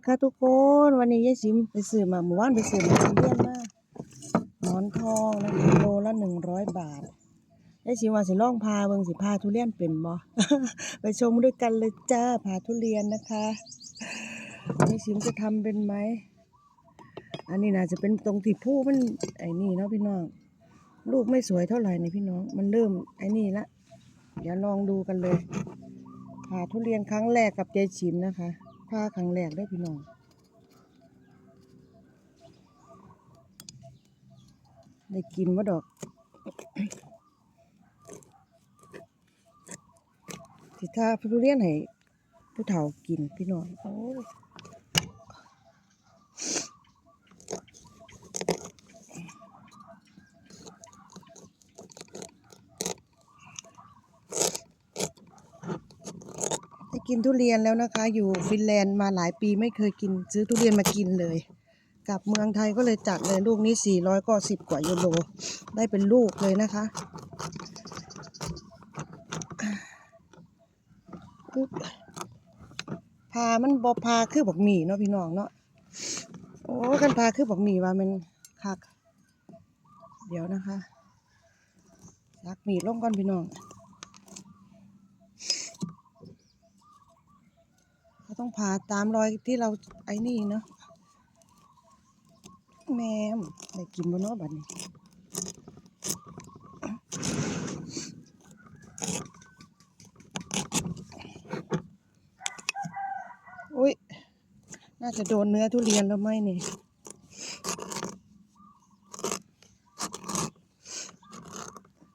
นะคะทุกคนวันนี้ยายซิมไปซื้อมาหมู่บ้านไปซื้อมาทุเรียนมากหมอนทองนะคะโลละหนึ่งร้อยบาทยายซิมว่าสิลองพาเบิงสิพาทุเรียนเป็นบ่ไปชมด้วยกันเลยจ้าพาทุเรียนนะคะยายซิมจะทำเป็นไหมอันนี้น่าจะเป็นตรงที่ผู้มันไอ้นี่เนาะพี่น้องลูกไม่สวยเท่าไหร่นี่พี่น้อง มันเริ่มไอ้นี่ละเดี๋ยวลองดูกันเลยพาทุเรียนครั้งแรกกับยายชิมนะคะ พาครั้งแรกได้พี่น้องได้กินว่าดอกสิถ้าผู้เรียนให้ผู้เฒ่ากินพี่น้องโอ้ กินทุเรียนแล้วนะคะ อยู่ฟินแลนด์มาหลายปีไม่เคยกิน ซื้อทุเรียนมากินเลย กลับเมืองไทยก็เลยจัดเลยลูกนี้สี่ร้อยก็สิบกว่ายูโรได้เป็นลูกเลยนะคะพามันบอพาคือบักหมี่เนาะพี่น้องเนาะโอ้กันพาคือบักหมี่ว่ามันคัก เดี๋ยวนะคะซักหมี่ลงก่อนพี่น้องเรา ต้องพาตามรอยที่เราไอ้นี่เนาะแม่มได้กินบ่เนาะบัดนี้อุ้ยน่าจะโดนเนื้อทุเรียนแล้วไหมนี่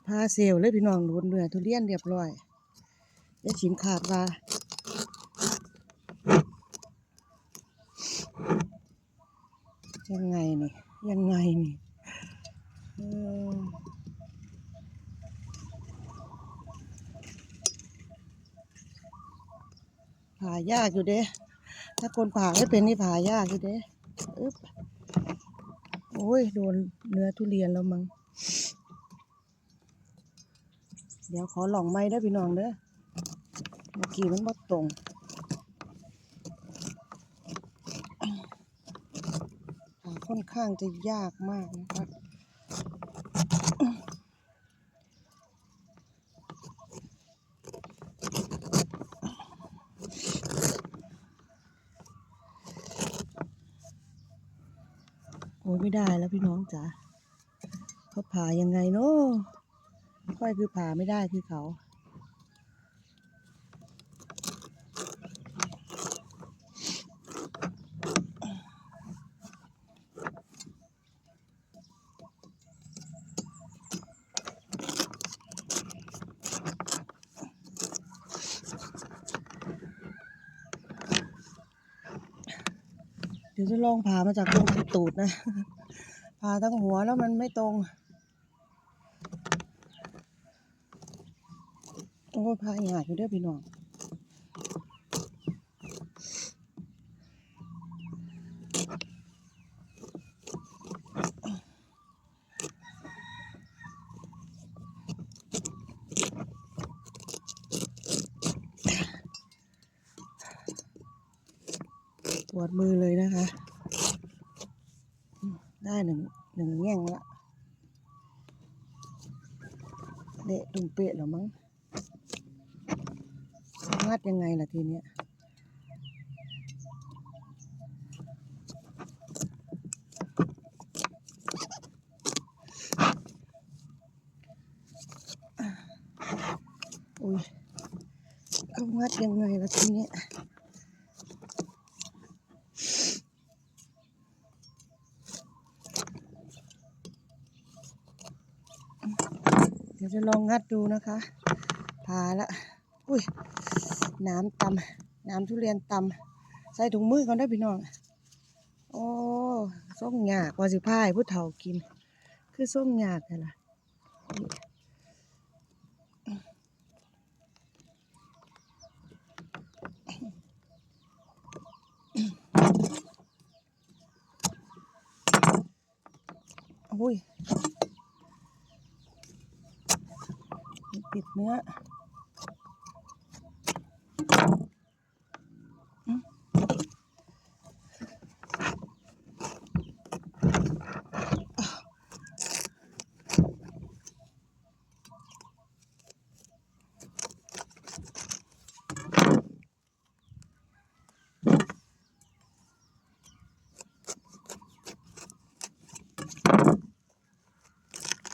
พาเซลเลยพี่น้องโดนเนื้อทุเรียนเรียบร้อยได้ชิมขาดว่า ยังไงนี่ ยังไงนี่ผ่ายากอยู่เด้ ถ้าคนผ่าไม่เป็นนี่ผ่ายากอยู่เด้อึ๊บโอ้ย โดนเนื้อทุเรียนแล้วมั้ง เดี๋ยวขอลองไม้ได้พี่น้องเด้อเมื่อกี้มันบ่ตรง หา ค่อนข้างจะยากมากนะครับโอ้ยไม่ได้แล้วพี่น้องจ๋าเขาผ่ายังไงเนาะค่อยคือผ่าไม่ได้คือเขา เดี๋ยวจะลองผ่ามาจากตรงตูดนะผ่าทั้งหัวแล้วมันไม่ตรงโอ้ผ่าหยาดอยู่ด้อพี่น้อง ป วดมือเลยนะคะ ได้หนึ่งหนึ่งแง่งละเละตุ่มเปะแล้วมั้งงัดยังไงล่ะทีเนี้ยอุ้ยเขางัดยังไงล่ะทีเนี้ย เดี๋ยว จะลองงัดดูนะคะพาละอุ้ยน้ำตำน้ำทุเรียนตำใส่ถุงมือก่อนได้พี่น้องโอ้ส้มหยากว่าสิพายผู้เฒ่ากิน คือส้มหยากแต่ละอุ้ย เนื้อ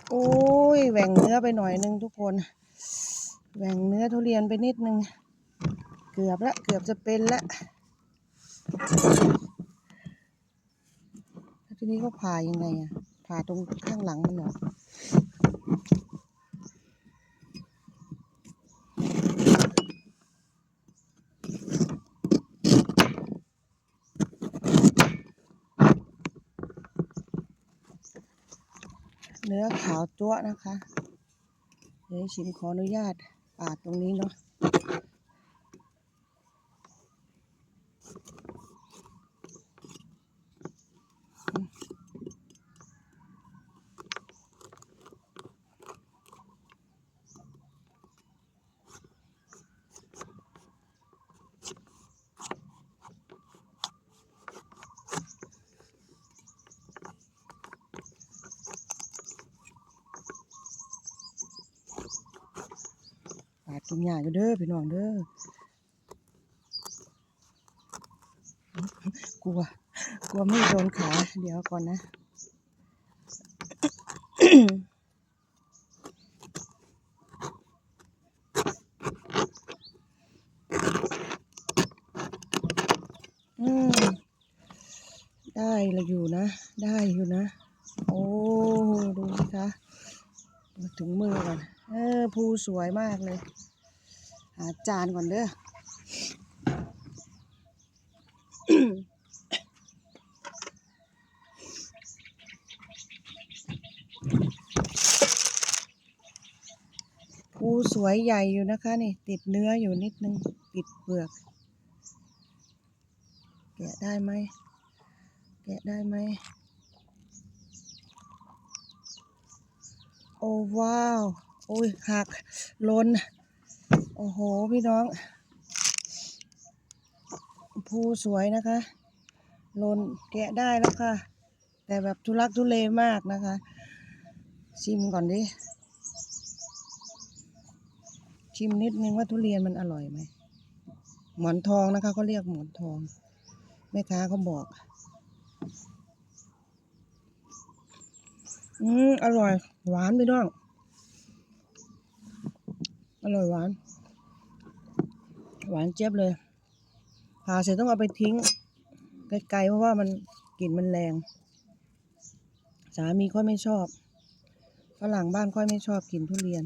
โอ้ยแหว่งเนื้อไปหน่อยนึงทุกคน แหว่งเนื้อทุเรียนไปนิดนึง เกือบละ เกือบจะเป็นละทีนี้ก็ผ่ายังไงอะ ผ่าตรงข้างหลังมันเหรอเนื้อขาวจั๊วนะคะ เดี๋ยวชิมขออนุญาต ปาตรงนี้เนาะ ปาดกินยากอยู่เด้อพี่น้องเด้อกลัว กลัวไม่โดนขา เดี๋ยวก่อนนะ อืม ได้ละอยู่นะ ได้อยู่นะ โอ้ ดูสิคะ ถึงมือก่อน เออ ภูสวยมากเลย หาจานก่อนเด้อภูสวยใหญ่อยู่นะคะนี่ ติดเนื้ออยู่นิดนึง ติดเปลือกแกะได้ไหมแกะได้ไหมโอ้ว้าว โอ้ยหักล้น โอ้โห พี่น้อง ภูสวยนะคะลนแกะได้แล้วค่ะ แต่แบบทุลักทุเลมากนะคะ ชิมก่อนดิ ชิมนิดนึงว่าทุเรียนมันอร่อยไหม หมอนทองนะคะเขาเรียกหมอนทอง แม่ค้าเขาบอก อืมอร่อย หวานพี่น้องอร่อยหวาน หวานเจี๊ยบเลยผ่าเสร็จต้องเอาไปทิ้งไกลๆเพราะว่ามันกลิ่นมันแรง สามีค่อยไม่ชอบฝรั่งบ้านค่อยไม่ชอบกินทุเรียน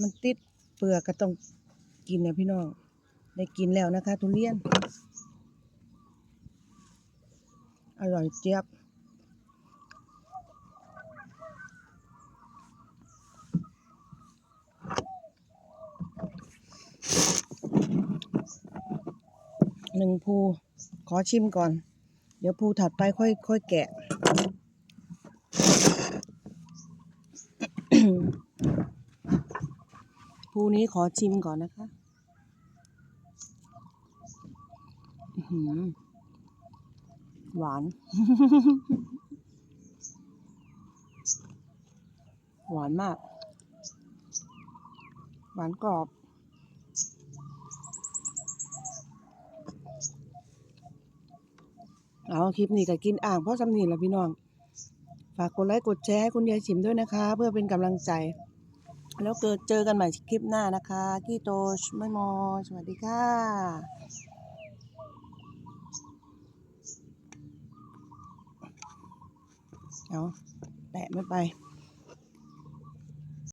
มันติดเปลือกก็ต้องกินนะพี่น้อง ได้กินแล้วนะคะทุเรียน อร่อยเจี๊ยบ หนึ่งภูขอชิมก่อน เดี๋ยวภูถัดไปค่อยค่อยแกะ ภูนี้ขอชิมก่อนนะคะอือหือหวาน หวานมาก หวานกรอบ เอาคลิปนี้ก็กินอ่างเพราะสำนีแหละพี่น้อง ฝากกดไลค์กดแชร์ให้คุณยายฉิมด้วยนะคะ เพื่อเป็นกำลังใจ แล้วเกิดเจอกันใหม่คลิปหน้านะคะกี้โตชไม่มอ สวัสดีค่ะเอาแตะไม่ไป